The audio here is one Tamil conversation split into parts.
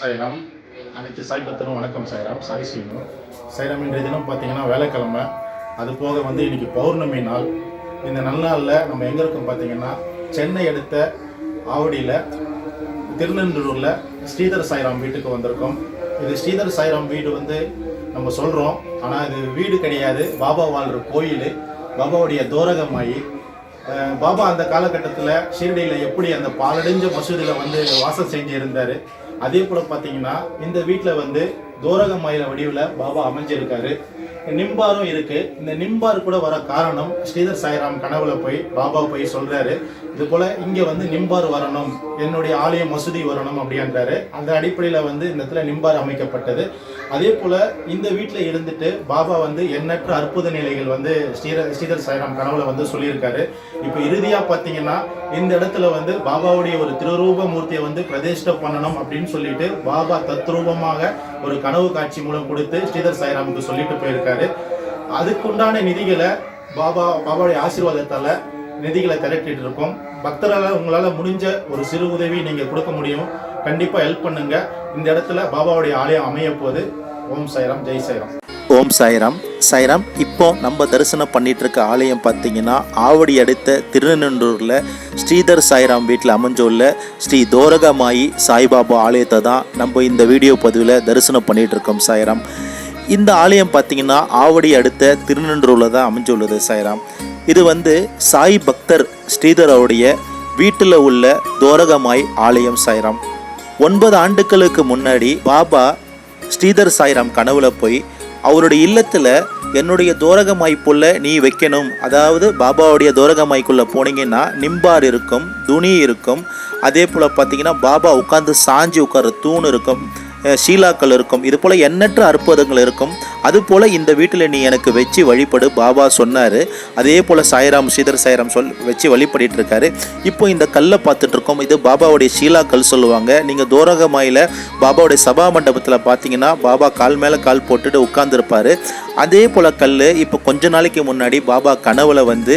சாய்ராம். அனைத்து சாய் பக்தரும் வணக்கம் சாய்ராம். சாய் சீனு. சாய்ராம் இன்றைய தினம் பார்த்தீங்கன்னா வேலைக்கிழமை அது போக வந்து இன்னைக்கு பௌர்ணமி நாள். இந்த நன்னாளில் நம்ம எங்கே இருக்கோம் பார்த்தீங்கன்னா சென்னை அடுத்த ஆவடியில் திருநெல்லூரில் ஸ்ரீதர் சாய்ராம் வீட்டுக்கு வந்திருக்கோம். இது ஸ்ரீதர் சாய்ராம் வீடு வந்து நம்ம சொல்கிறோம் ஆனால் இது வீடு கிடையாது. பாபா வாழ்கிற கோயில். பாபாவுடைய தோரகமாயி பாபா அந்த காலகட்டத்தில் ஷீரடியில் எப்படி அந்த பாலடைஞ்ச மசூதியில் வந்து வாசம் செஞ்சு இருந்தார் அதே போல் பார்த்தீங்கன்னா இந்த வீட்டில் வந்து தோரகமாயில வடிவில் பாபா அமைஞ்சிருக்காரு. நிம்பாரும் இருக்கு. இந்த நிம்பார் கூட வர காரணம் ஸ்ரீதர் சாய்ராம் கனவுல போய் பாபா போய் சொல்றாரு. இது போல இங்க வந்து நிம்பார் வரணும். என்னுடைய ஆலய மசூதி வரணும் அப்படின்றாரு. அந்த அடிப்படையில வந்து இந்த இடத்துல நிம்பார் அமைக்கப்பட்டது. அதே போல இந்த வீட்டில் இருந்துட்டு பாபா வந்து எண்ணற்ற அற்புத நிலைகள் வந்து ஸ்ரீர ஸ்ரீதர் சாய்ராம் கனவுல வந்து சொல்லியிருக்காரு. இப்போ இறுதியாக பார்த்தீங்கன்னா இந்த இடத்துல வந்து பாபாவுடைய ஒரு திருரூப மூர்த்தியை வந்து பிரதிஷ்டை பண்ணணும் அப்படின்னு சொல்லிட்டு பாபா தத்ரூபமாக ஒரு கனவு காட்சி மூலம் கொடுத்து ஸ்ரீதர் சாய்ராமுக்கு சொல்லிட்டு போயிருக்காரு. அதுக்குண்டான நிதிகளை பாபா பாபாவுடைய ஆசீர்வாதத்தால் நிதிகளை திரட்டிட்டு இருக்கோம். பக்தரால் உங்களால் முடிஞ்ச ஒரு சிறு உதவி நீங்கள் கொடுக்க முடியும். கண்டிப்பாக ஹெல்ப் பண்ணுங்க. இந்த இடத்துல பாபாவுடைய ஆலயம் அமைய போகுது ஓம் சாய்ராம் ஜெய் சாய்ராம். ஓம் சாய்ராம். சாய்ராம் இப்போ நம்ம தரிசனம் பண்ணிட்டு இருக்க ஆலயம் பார்த்தீங்கன்னா ஆவடி அடுத்த திருநெல்லூரில் ஸ்ரீதர் சாய்ராம் வீட்டில் அமைஞ்சுள்ள ஸ்ரீ தோரகமாயி சாய்பாபா ஆலயத்தை தான் நம்ம இந்த வீடியோ பதிவில் தரிசனம் பண்ணிட்டு இருக்கோம் சாய்ராம். இந்த ஆலயம் பார்த்தீங்கன்னா ஆவடி அடுத்த திருநெல்லூரில் தான் அமைஞ்சுள்ளது சாய்ராம். இது வந்து சாய் பக்தர் ஸ்ரீதரோடைய வீட்டில் உள்ள தோரகமாய் ஆலயம் சாய்ராம். ஒன்பது ஆண்டுகளுக்கு முன்னாடி பாபா ஸ்ரீதர் சாய்ராம் கனவுல போய் அவருடைய இல்லத்தில் என்னுடைய தோரகமாய்ப்புள்ள நீ வைக்கணும். அதாவது பாபாவுடைய தோரகமாய்க்குள்ளே போனீங்கன்னா நிம்பார் இருக்கும் துணி இருக்கும். அதே போல் பார்த்தீங்கன்னா பாபா உட்காந்து சாஞ்சி உட்கார தூண் இருக்கும் ஷீலாக்கள் இருக்கும். இது போல் எண்ணற்ற அற்புதங்கள் இருக்கும். அதுபோல் இந்த வீட்டில் நீ எனக்கு வச்சு வழிபடு பாபா சொன்னார். அதே போல் சாய்ராம் ஸ்ரீதர் சாய்ராம் சொல் வச்சு வழிபடிட்டு இருக்காரு இப்போ இந்த கல்லை பார்த்துட்டு இருக்கோம் இது பாபாவுடைய ஷீலா கல் சொல்லுவாங்க நீங்கள் தோரகமாயில் பாபாவுடைய சபா மண்டபத்தில் பார்த்தீங்கன்னா பாபா கால் மேலே கால் போட்டுட்டு உட்காந்துருப்பார் அதே போல் கல் இப்போ கொஞ்ச நாளைக்கு முன்னாடி பாபா கனவுல வந்து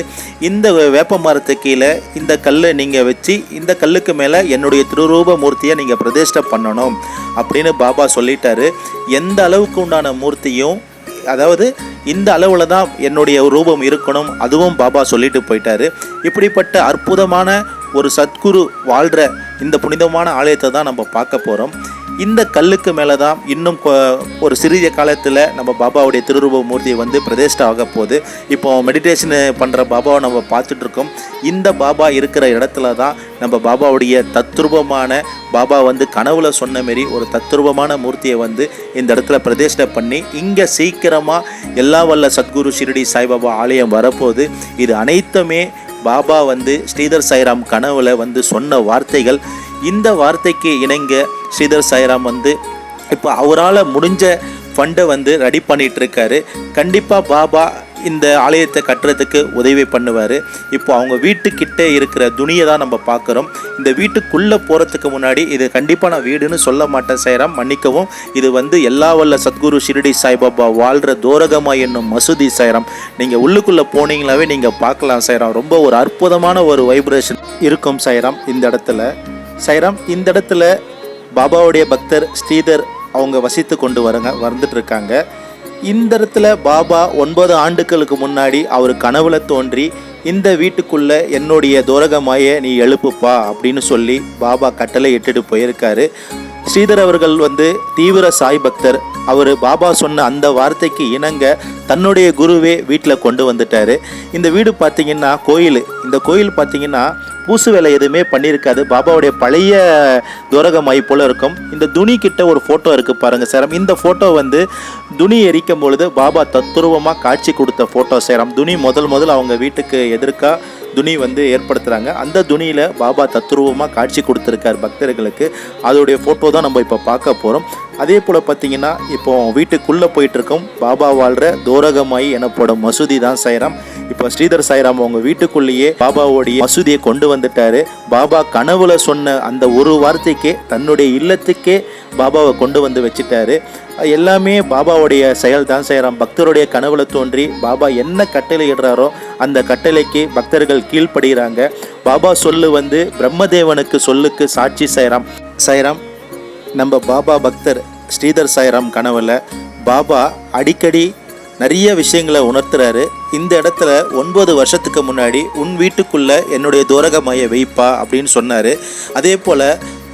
இந்த வேப்ப மரத்து கீழே இந்த கல்லை நீங்கள் வச்சு இந்த கல்லுக்கு மேலே என்னுடைய திருரூப மூர்த்தியை நீங்கள் பிரதிஷ்டை பண்ணணும். அப்படின்னு பாபா சொல்லிட்டாரு. எந்த அளவுக்கு உண்டான மூர்த்தியும் அதாவது இந்த அளவில் தான் என்னுடைய ரூபம் இருக்கணும் அதுவும் பாபா சொல்லிட்டு போயிட்டாரு. இப்படிப்பட்ட அற்புதமான ஒரு சத்குரு வாழ்கிற இந்த புனிதமான ஆலயத்தை தான் நம்ம பார்க்க போகிறோம் இந்த கல்லுக்கு மேலே தான் இன்னும் கொ- ஒரு சிறிய காலத்தில் நம்ம பாபாவுடைய திருரூப மூர்த்தியை வந்து பிரதிஷ்டை ஆக போகுது இப்போ மெடிடேஷன் பண்ணுற பாபாவை நம்ம பார்த்துட்ருக்கோம். இந்த பாபா இருக்கிற இடத்துல தான் நம்ம பாபாவுடைய தத்ரூபமான பாபா வந்து கனவுல சொன்ன மாரி ஒரு தத்ரூபமான மூர்த்தியை வந்து இந்த இடத்துல பிரதிஷ்டை பண்ணி இங்கே சீக்கிரமாக எல்லா வல்ல சத்குரு ஷிரடி சாய்பாபா ஆலயம் வரப்போகுது இது அனைத்துமே பாபா வந்து ஸ்ரீதர் சாய்ராம் கனவுல வந்து சொன்ன வார்த்தைகள். இந்த வார்த்தைக்கு இணங்க ஸ்ரீதர் சாய்ராம் வந்து இப்போ அவரால் முடிஞ்ச ஃபண்டை வந்து ரெடி பண்ணிகிட்ருக்காரு கண்டிப்பாக பாபா இந்த ஆலயத்தை கட்டுறதுக்கு உதவி பண்ணுவார். இப்போ அவங்க வீட்டுக்கிட்டே இருக்கிற துணியை தான் நம்ம பார்க்குறோம். இந்த வீட்டுக்குள்ளே போகிறதுக்கு முன்னாடி இது கண்டிப்பாக நான் வீடுன்னு சொல்ல மாட்டேன் சாய்ராம். மன்னிக்கவும் இது வந்து எல்லா வல்ல சத்குரு ஷிரடி சாய்பாபா வாழ்கிற தோரகமா என்னும் மசூதி செய்கிறோம் நீங்கள் உள்ளுக்குள்ளே போனீங்களாவே நீங்கள் பார்க்கலாம் செய்கிறோம் ரொம்ப ஒரு அற்புதமான ஒரு வைப்ரேஷன் இருக்கும் செய்கிறோம் இந்த இடத்துல. சைராம் இந்த இடத்துல பாபாவுடைய பக்தர் ஸ்ரீதர் அவங்க வசித்து கொண்டு வரங்க வந்துட்டு இருக்காங்க இந்த இடத்துல பாபா ஒன்பது ஆண்டுகளுக்கு முன்னாடி அவர் கனவுல தோன்றி இந்த வீட்டுக்குள்ள என்னுடைய தோரகமாய நீ எழுப்புப்பா அப்படின்னு சொல்லி பாபா கட்டளை இட்டுட்டு போயிருக்காரு. ஸ்ரீதர் அவர்கள் வந்து தீவிர சாய் பக்தர். அவர் பாபா சொன்ன அந்த வார்த்தைக்கு இணங்க தன்னுடைய குருவே வீட்டில் கொண்டு வந்துட்டாரு. இந்த வீடு பார்த்தீங்கன்னா கோயில். இந்த கோயில் பார்த்தீங்கன்னா பூசு வேலை எதுவுமே பண்ணியிருக்காது. பாபாவுடைய பழைய துரகமாய் போல் இருக்கும். இந்த துணி கிட்ட ஒரு ஃபோட்டோ இருக்குது பாருங்கள் சேரம். இந்த ஃபோட்டோ வந்து துணி எரிக்கும் பொழுது பாபா தத்துருவமாக காட்சி கொடுத்த ஃபோட்டோ சேரம். துணி முதல் முதல் அவங்க வீட்டுக்கு எதிர்க்கா துணி வந்து ஏற்படுத்துகிறாங்க அந்த துணியில் பாபா தத்துருவமாக காட்சி கொடுத்துருக்கார் பக்தர்களுக்கு. அதோடைய ஃபோட்டோ தான் நம்ம இப்போ பார்க்க போகிறோம் அதே போல் பார்த்தீங்கன்னா இப்போ வீட்டுக்குள்ளே போயிட்டுருக்கோம் பாபா வாழ்கிற தோரகமாயி எனப்படும் மசூதி தான் செய்கிறோம் இப்போ ஸ்ரீதர் சாய்ராம் அவங்க வீட்டுக்குள்ளேயே பாபாவுடைய மசூதியை கொண்டு வந்துட்டாரு. பாபா கனவுல சொன்ன அந்த ஒரு வார்த்தைக்கே தன்னுடைய இல்லத்துக்கே பாபாவை கொண்டு வந்து வச்சுட்டாரு. எல்லாமே பாபாவுடைய செயல் தான் செய்கிறான் பக்தருடைய கனவுல தோன்றி பாபா என்ன கட்டளை இடுறாரோ அந்த கட்டளைக்கு பக்தர்கள் கீழ்ப்படுகிறாங்க. பாபா சொல்லு வந்து பிரம்மதேவனுக்கு சொல்லுக்கு சாட்சி செய்கிறாம் சைராம் நம்ம பாபா பக்தர் ஸ்ரீதர் சாய்ராம் கனவுல பாபா அடிக்கடி நிறைய விஷயங்களை உணர்த்துறாரு. இந்த இடத்துல ஒன்பது வருஷத்துக்கு முன்னாடி உன் வீட்டுக்குள்ள என்னுடைய தூரகமாய வைப்பா அப்படின்னு சொன்னார். அதே போல்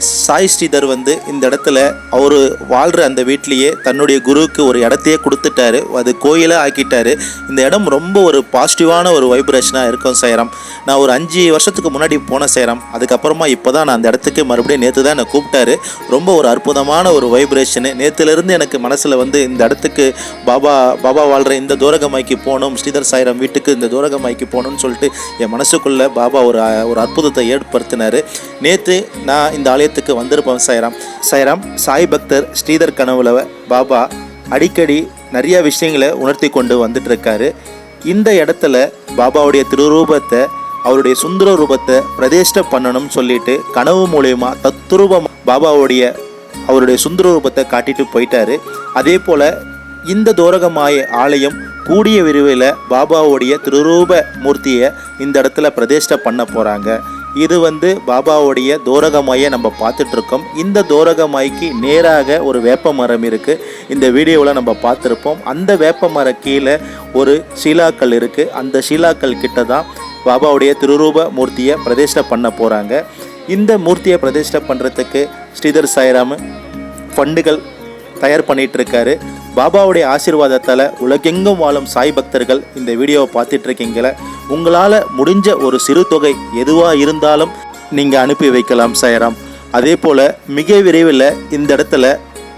சாய் ஸ்ரீதர் வந்து இந்த இடத்துல அவர் வாழ்கிற அந்த வீட்லேயே தன்னுடைய குருவுக்கு ஒரு இடத்தையே கொடுத்துட்டாரு. அது கோயிலாக ஆக்கிட்டாரு. இந்த இடம் ரொம்ப ஒரு பாசிட்டிவான ஒரு வைப்ரேஷனாக இருக்கும் சேரம் நான் ஒரு அஞ்சு வருஷத்துக்கு முன்னாடி போன சேரம் அதுக்கப்புறமா இப்போ தான் நான் அந்த இடத்துக்கு மறுபடியும் நேற்று தான் என்னை கூப்பிட்டாரு. ரொம்ப ஒரு அற்புதமான ஒரு வைப்ரேஷனு நேற்றுலேருந்து எனக்கு மனசில் வந்து இந்த இடத்துக்கு பாபா பாபா வாழ்கிற இந்த தூரகமாய்க்கு போகணும் ஸ்ரீதர் சாய்ராம் வீட்டுக்கு இந்த தூரகமாய்க்கு போகணும்னு சொல்லிட்டு என் மனசுக்குள்ளே பாபா ஒரு ஒரு அற்புதத்தை ஏற்படுத்தினார். நேற்று நான் இந்த ஆலயத்துக்கு வந்திருப்போம் சாய்ராம் சாய்ராம் சாய் பக்தர் ஸ்ரீதர் கனவுல பாபா அடிக்கடி நிறைய விஷயங்களை உணர்த்தி கொண்டு வந்துட்டு இருக்காரு இந்த இடத்துல பாபாவுடைய திருரூபத்தை அவருடைய சுந்தர ரூபத்தை பிரதிஷ்டை பண்ணணும்னு சொல்லிட்டு கனவு மூலயமா தத்ரூபம் பாபாவுடைய அவருடைய சுந்தர ரூபத்தை காட்டிட்டு போயிட்டாரு. அதே போல் இந்த தோரகமாய ஆலயம் கூடிய விரைவில் பாபாவுடைய திருரூப மூர்த்தியை இந்த இடத்துல பிரதிஷ்டை பண்ண போகிறாங்க இது வந்து பாபாவுடைய தோரகமாயை நம்ம பார்த்துட்ருக்கோம். இந்த தோரகமாய்க்கு நேராக ஒரு வேப்ப மரம் இருக்குது இந்த வீடியோவில் நம்ம பார்த்துருப்போம். அந்த வேப்ப மர கீழே ஒரு ஷிலாக்கள் இருக்குது அந்த ஷீலாக்கல் கிட்ட தான் பாபாவுடைய திருரூப மூர்த்தியை பிரதிஷ்டை பண்ண போகிறாங்க இந்த மூர்த்தியை பிரதிஷ்டை பண்ணுறதுக்கு ஸ்ரீதர் சாய்ராம் ஃபண்டுகள் தயார் பண்ணிகிட்ருக்காரு பாபாவுடைய ஆசீர்வாதத்தால் உலகெங்கும் வாழும் சாய் பக்தர்கள் இந்த வீடியோவை பார்த்துட்ருக்கீங்கள உங்களால் முடிஞ்ச ஒரு சிறு தொகை எதுவாக இருந்தாலும் நீங்கள் அனுப்பி வைக்கலாம் சாயராம். அதே போல் மிக விரைவில் இந்த இடத்துல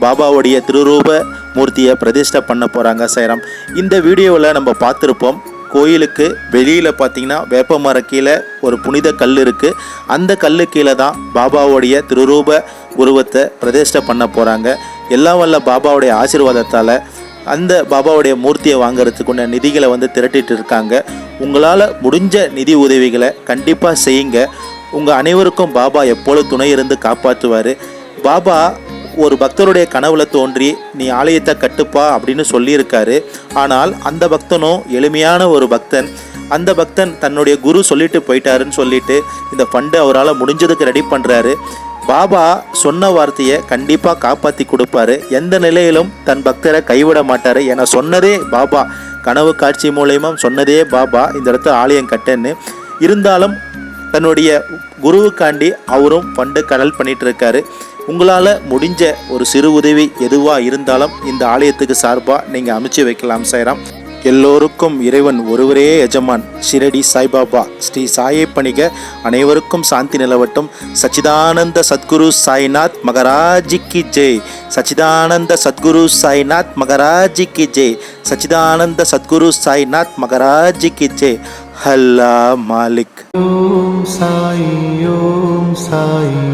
பாபாவுடைய திருரூப மூர்த்தியை பிரதிஷ்டை பண்ண போகிறாங்க சாயராம். இந்த வீடியோவில் நம்ம பார்த்துருப்போம் கோயிலுக்கு வெளியில் பார்த்தீங்கன்னா வேப்ப மர கீழே ஒரு புனித கல் இருக்குது அந்த கல்லு கீழே தான் பாபாவுடைய திருரூப உருவத்தை பிரதிஷ்டை பண்ண போகிறாங்க எல்லாம் வல்ல பாபாவுடைய ஆசீர்வாதத்தால் அந்த பாபாவுடைய மூர்த்தியை வாங்குறதுக்குள்ள நிதிகளை வந்து திரட்டிட்டு இருக்காங்க. உங்களால் முடிஞ்ச நிதி உதவிகளை கண்டிப்பாக செய்யுங்க. உங்கள் அனைவருக்கும் பாபா எப்பொழுது துணை இருந்து காப்பாற்றுவார். பாபா ஒரு பக்தருடைய கனவுல தோன்றி நீ ஆலயத்தை கட்டுப்பா அப்படின்னு சொல்லியிருக்காரு. ஆனால் அந்த பக்தனும் எளிமையான ஒரு பக்தன். அந்த பக்தன் தன்னுடைய குரு சொல்லிட்டு போயிட்டாருன்னு சொல்லிட்டு இந்த ஃபண்டு அவரால் முடிஞ்சதுக்கு ரெடி பண்ணுறாரு பாபா சொன்ன வார்த்தையை கண்டிப்பாக காப்பாற்றி கொடுப்பாரு. எந்த நிலையிலும் தன் பக்தரை கைவிட மாட்டார் என சொன்னதே பாபா. கனவு காட்சி மூலயமா சொன்னதே பாபா. இந்த இடத்துல ஆலயம் கட்டன்னு. இருந்தாலும் தன்னுடைய குருவுக்காண்டி அவரும் ஃபண்டு கடல் பண்ணிட்டு இருக்காரு. உங்களால் முடிஞ்ச ஒரு சிறு உதவி எதுவாக இருந்தாலும் இந்த ஆலயத்துக்கு சார்பாக நீங்கள் அமைச்சு வைக்கலாம் சைராம் எல்லோருக்கும் இறைவன் ஒருவரே எஜமான். ஷிரடி சாய்பாபா ஸ்ரீ சாயை பணிக அனைவருக்கும் சாந்தி நிலவட்டும். சச்சிதானந்த சத்குரு சாய்நாத் மகராஜிக்கு ஜெய். சச்சிதானந்த சத்குரு சாய்நாத் மகராஜிக்கு ஜெய். சச்சிதானந்த சத்குரு சாய்நாத் மகராஜிக்கு ஜெய். ஹல்லா மாலிக். ஓம் சாய் சாய்